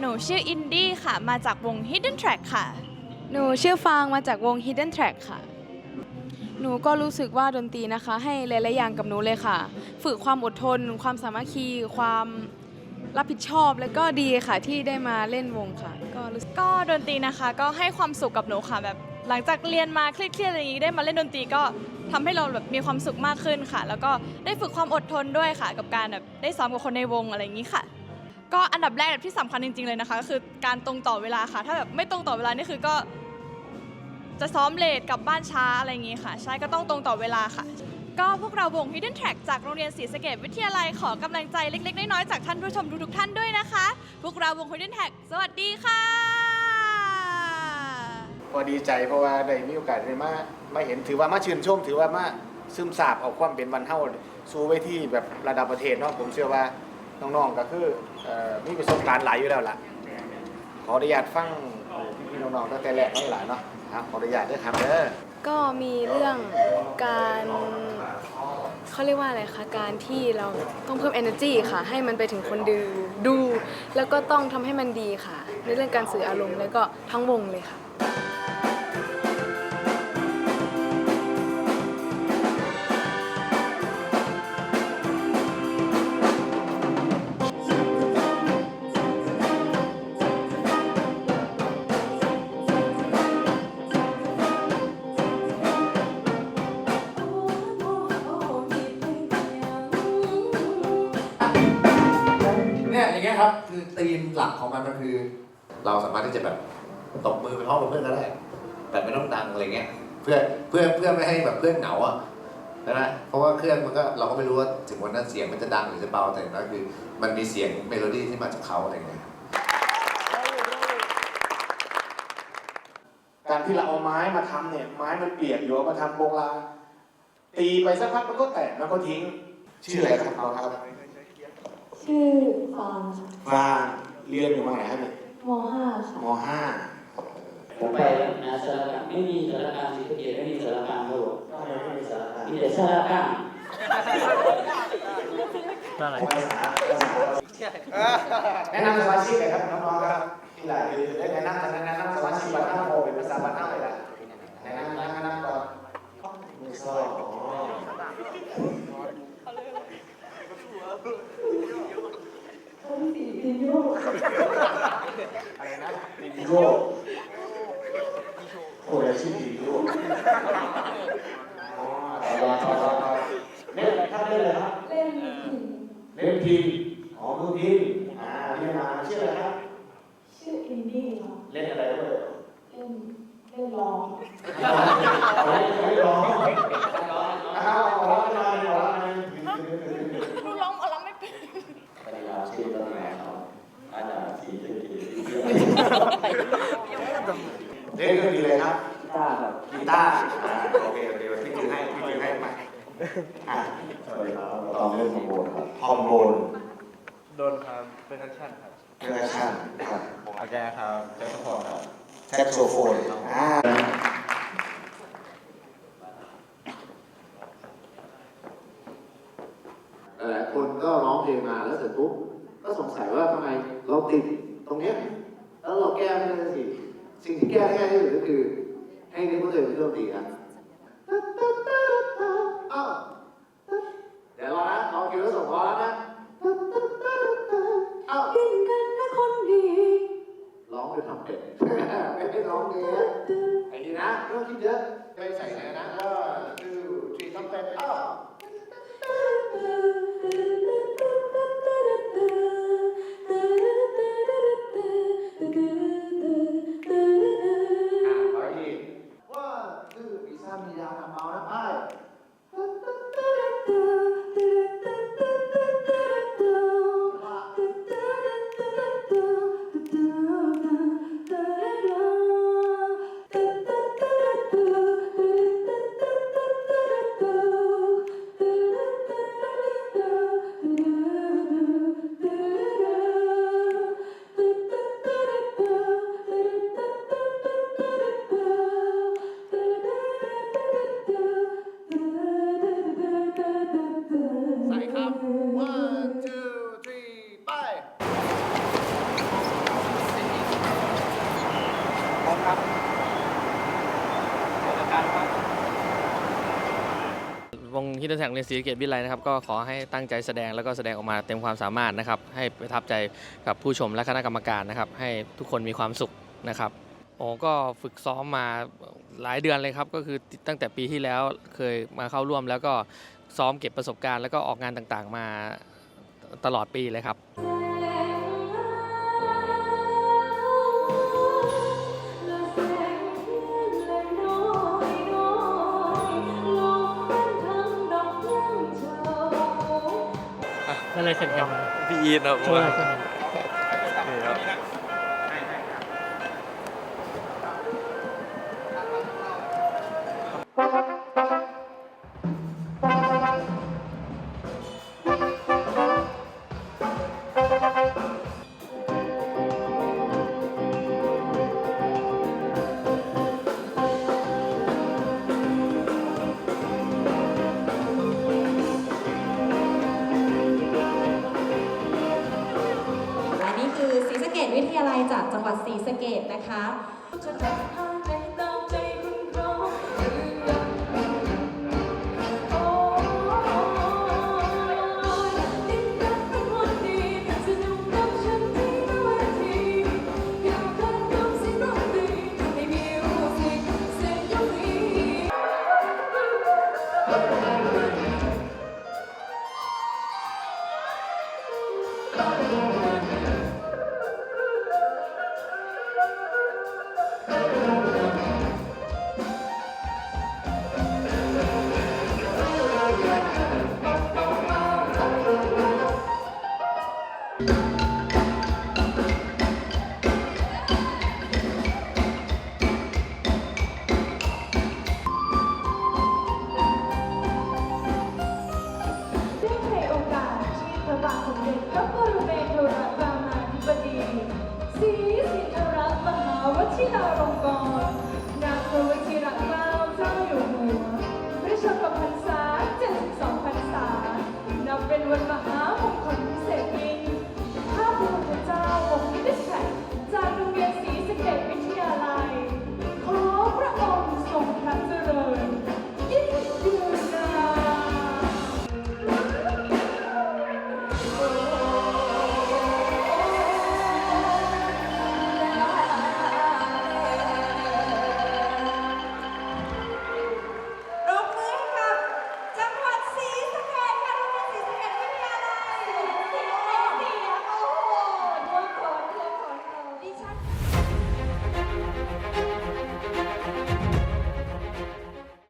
หนูชื่ออินดี้ค่ะ มาจากวง Hidden Track ค่ะ หนูชื่อฟางมาจากวง Hidden Track ค่ะ หนูก็รู้สึกว่าดนตรีนะคะ ให้หลายๆอย่างกับหนูเลยค่ะ ฝึกความอดทน ความสามัคคี ความรับผิดชอบแล้วก็ดีค่ะที่ได้มาเล่นวงค่ะ ก็รู้สึกก็ดนตรีนะคะก็ให้ความสุขกับหนูค่ะแบบหลังจากเรียนมาเครียดๆอะไรอย่างนี้ได้มาเล่นดนตรีก็ทำให้เราแบบมีความสุขมากขึ้นค่ะ แล้วก็ได้ฝึกความอดทนด้วยค่ะ กับการแบบได้ซ้อมกับคนในวงอะไรอย่างนี้ค่ะ ก็อันดับแรกที่สำคัญจริงๆเลยนะคะก็คือการตรงต่อเวลาค่ะ ถ้าแบบไม่ตรงต่อเวลานี่คือก็ จะซ้อมเลทกลับบ้านช้าอะไรอย่างงี้ค่ะ ใช่ก็ต้องตรงต่อเวลาค่ะ ก็พวกเราวง Hidden Track จากโรงเรียนศรีสะเกดวิทยาลัยขอกำลังใจเล็ก ๆ น้อยๆจากท่านผู้ชมทุกๆท่านด้วยนะคะ พวกเราวง Hidden Track สวัสดีค่ะ ก็ดีใจเพราะว่าได้มีโอกาสได้มามาเห็นถือว่ามาชื่นชม ถือว่ามาซึมซาบเอาความเป็นวันเฮาสู่ไว้ที่แบบระดับประเทศเนาะผมเชื่อว่า น้องๆก็คือเอ่อมีประสบการณ์หลายอยู่แล้วล่ะ ขออนุญาตฟังพี่ๆน้องๆตั้งแต่แรกน้อยหลายเนาะครับขออนุญาตด้วยครับเด้อก็มีเรื่องการเขาเรียกว่าอะไรคะการที่เราต้องเพิ่ม energy ค่ะ ให้มันไปถึงคนดูดู แล้วก็ต้องทำให้มันดีค่ะ ในเรื่องการสื่ออารมณ์แล้วก็ทั้งวงเลยค่ะ ครับ คือธีมหลักของมันมันคือ เราสามารถที่จะแบบตบมือเป็นห้องกับเพื่อนก็ได้แต่ไม่ต้องดังอะไรเงี้ย เพื่อเพื่อเพื่อไม่ให้แบบเพื่อนเหงาอะนะเพราะว่าเครื่องมันก็เราก็ไม่รู้ว่าถึงวันนั้นเสียงมันจะดังหรือจะเบาแต่อย่างน้อยคือ มันมีเสียงเมโลดี้ที่มาจากเขาอะไรเงี้ยการที่เราเอาไม้มาทำเนี่ยไม้มันเปียกอยู่เอามาทำโบราณตีไปสักพักมันก็แตกแล้วก็ทิ้ง ชื่ออะไรครับเอาครับ ชื่อฟางค่ะฟางเรียนอยู่มาไหนครับเนี่ยม .5 ค่ะมห้าผมไปนะสารการไม่มีสารการศรีสะเกษไม่มีสารการครับผมมีแต่สารการแนะนำสมาชิกเลยครับน้องๆครับที่หลายคือแนะนำแนะนำสมาชิกบัตรห้าโมเป็นภาษาบัตรห้าเลยแหละแนะนำแนะนำก่อนมือซ้อยอ๋ออะไรนะดีโยโอ้ยชื่อดีโยอ๋อ ต่อต่อต่อต่อเล่นอะไรครับเล่นอะไรครับ เล่นพิมพ์เล่นพิมพ์อ๋อมือพิมพ์อ่าเรียนมาชื่ออะไรครับ ชื่ออินดี้ค่ะ เล่นอะไรด้วย เล่นเล่นร้อง เอาไว้ไว้รอเอาเอาเอาเอาเอาเอา หนูร้องเอาร้องไม่เป็น ปัญญาชื่อต้นไม้ครับอาจารย์ศรีสะเกษ เล่นก็ดีเลยครับ ต้าครับ กีตาร์อ่าโอเคเดี๋ยวพี่ถือให้พี่ถือให้มา อ่าสวัสดีครับตอนเล่นคอมโบครับฮอร์โมนโดนครับเป็นทักชั่นครับเกอร์ชั่นครับโอเคครับเจ้าสปอร์ตครับแซกโซโฟนอ่าหลายคนก็ร้องเพลงมาแล้วเสร็จปุ๊บก็สงสัยว่าทำไมเราติดตรงเนี้ยแล้วเราแก้ไม่ได้สักทีสิ่งที่แก้ได้ง่ายที่สุดก็คือให้นึกว่าตัวเองเป็นเครื่องดนตรีครับ ฮิตแท็กในศรีสะเกตวิไลนะครับก็ขอให้ตั้งใจแสดงแล้วก็แสดงออกมาเต็มความสามารถนะครับ ให้ประทับใจกับผู้ชมและคณะกรรมการนะครับ ให้ทุกคนมีความสุขนะครับโอ้ก็ฝึกซ้อมมาหลายเดือนเลยครับ ก็คือตั้งแต่ปีที่แล้วเคยมาเข้าร่วม แล้วก็ซ้อมเก็บประสบการณ์แล้วก็ออกงานต่างๆ มาตลอดปีเลยครับ อีทครับผมวย วัดศรีสะเกดนะคะ